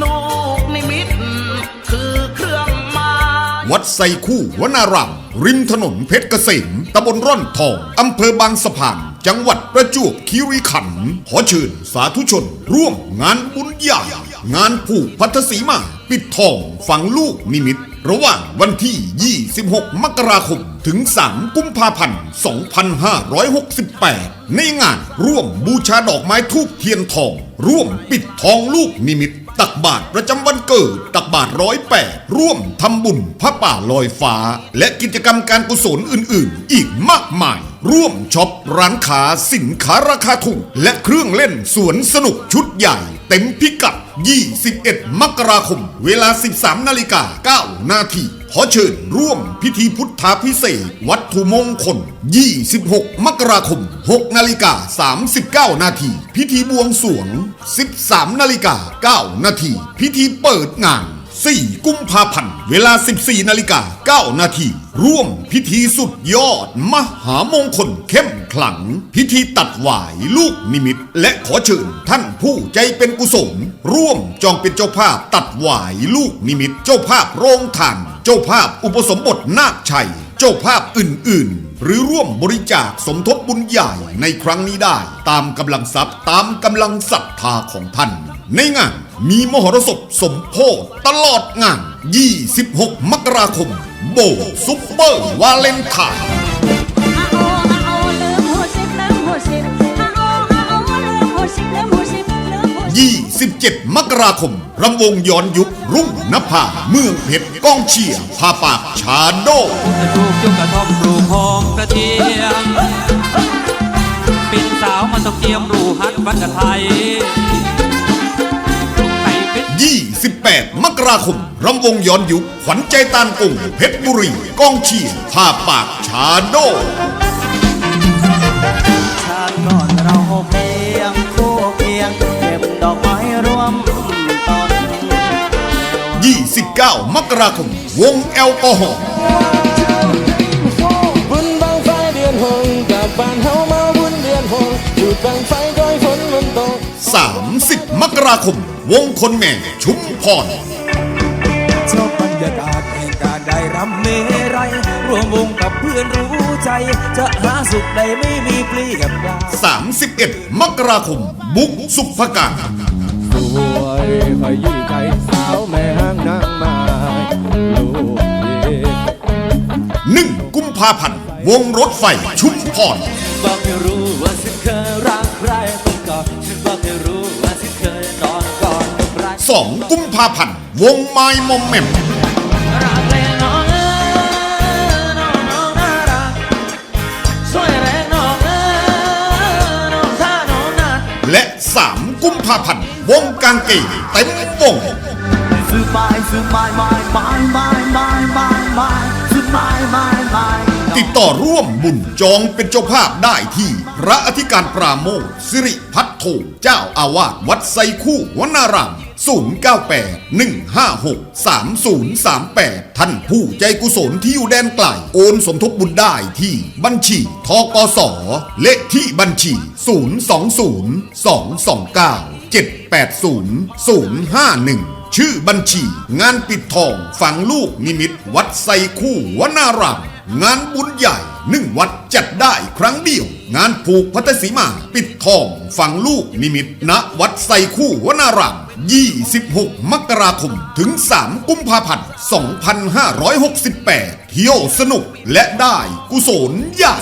ลูกนิมิตคือเครื่องหมายวัดไซคู่วนารามริมถนนเพชรเกษมตำบลร่อนทอง อำเภอบางสะพาน จังหวัดประจวบคีรีขันธ์ขอเชิญสาธุชน ร่วมงานบุญใหญ่งานผูกพัทธสีมา ปิดทองฝังลูกนิมิต ระหว่างวันที่ 26 มกราคม ถึง 3 กุมภาพันธ์ 2568 ในงานร่วมบูชาดอกไม้ทูบเทียนทอง ร่วมปิดทองลูกนิมิต ตักบาตรประจำวันเกิด ตักบาตรร้อยแปดร่วมทำบุญพระป่าลอยฟ้า และกิจกรรมการกุศลอื่น ๆ อีกมากมาย ร่วมช็อปร้านค้าสินค้าราคาถูก และเครื่องเล่นสวนสนุกชุดใหญ่ เต็มพิกัด 21 มกราคม เวลา 13 นาฬิกา 9 นาที ขอเชิญร่วมพิธีพุทธาพิเศษ วัตถุมงคล 26 มกราคม 6 นาฬิกา 39 นาที พิธีบวงสรวง 13 นาฬิกา 9 นาที พิธีเปิดงาน 4 กุมภาพันธ์ เวลา 14นาฬิกา9นาทีร่วมพิธีสุดยอด มหามงคลเข้มขลัง พิธีตัดหวายลูกนิมิต และขอเชิญท่านผู้ใจเป็นกุศล ร่วมจองเป็นเจ้าภาพตัดหวายลูกนิมิต เจ้าภาพโรงทานเจ้าภาพอุปสมบทนาคชัย เจ้าภาพอื่น ๆหรือร่วมบริจาคสมทบบุญใหญ่ในครั้งนี้ได้ ตามกำลังทรัพย์ตามกำลังศรัทธาของท่าน ในงาน มีมหรสพสมโพธตลอดงาน 26 มกราคม โบซุปเปอร์วาเลนไทน์27 มกราคม รำวงย้อนยุค รุ่งนภา เมืองเพชรกองเชียร์พาปากชาโดจะปลูกจุกกระท่อมปลูกหอมกระเทียม เป็นสาวมันต้องเตรียมรูฮัดวัดกระไทย 18 มกราคมรำวงย้อนยุคขวัญใจตานกงเพชรบุรีกองเชียร์ภาปากชาโด้ยี่สิบเก้ามกราคม วงแอลกอฮอล์บุญบังไฟเดือนหงกับบ้านเฮามาบุญเดือนหงจุดบังไฟ 30 มกราคม วงคนแม่ชุมพรชอบบรรยากาศแห่งการได้รำเมรัยรวมวงกับเพื่อนรู้ใจ จะหาสุขใดไม่มีเปรียบได้31 มกราคม บุ๊กสุภการสวยขยี้ใจสาวแม่ห้างนางไม้ลูกเด็ก1กุมภาพันธ์วงรถไฟชุมพรบอกให้รู้ว่าฉันเคยรักใครต้อง กอดฉันบอกให้รู้ว่าฉันเคยนอนกอดกับใคร2กุมภาพันธ์วงไม้มอมแมมรักแรงน้องเอ้ยน้องน้องน่ารักช่วยแรงน้องเอ้ยน้องท่าน้องนัดและ3กุมภาพันธ์วงกางเกงเต็มวงซื้อไม้ซื้อไม้ไม้ ติดต่อร่วมบุญจองเป็นเจ้าภาพได้ที่ พระอธิการปราโมทสิริพัฒโธเจ้าอาวาสวัดไซคู่วนาราม098-156-3038 ท่านผู้ใจกุศลที่อยู่แดนไกล โอนสมทบบุญได้ที่บัญชีทกสเลขที่บัญชี 020-229-780-051 ชื่อบัญชี งานปิดทองฝังลูกนิมิต วัดไซคู่วนาราม งานบุญใหญ่หนึ่งวัดจัดได้ครั้งเดียว งานผูกพัทธสีมา ปิดทองฝังลูกนิมิตณวัดไซคู่วนาราม26 มกราคม ถึง 3 กุมภาพันธ์ 2568 เที่ยวสนุกและได้กุศลใหญ่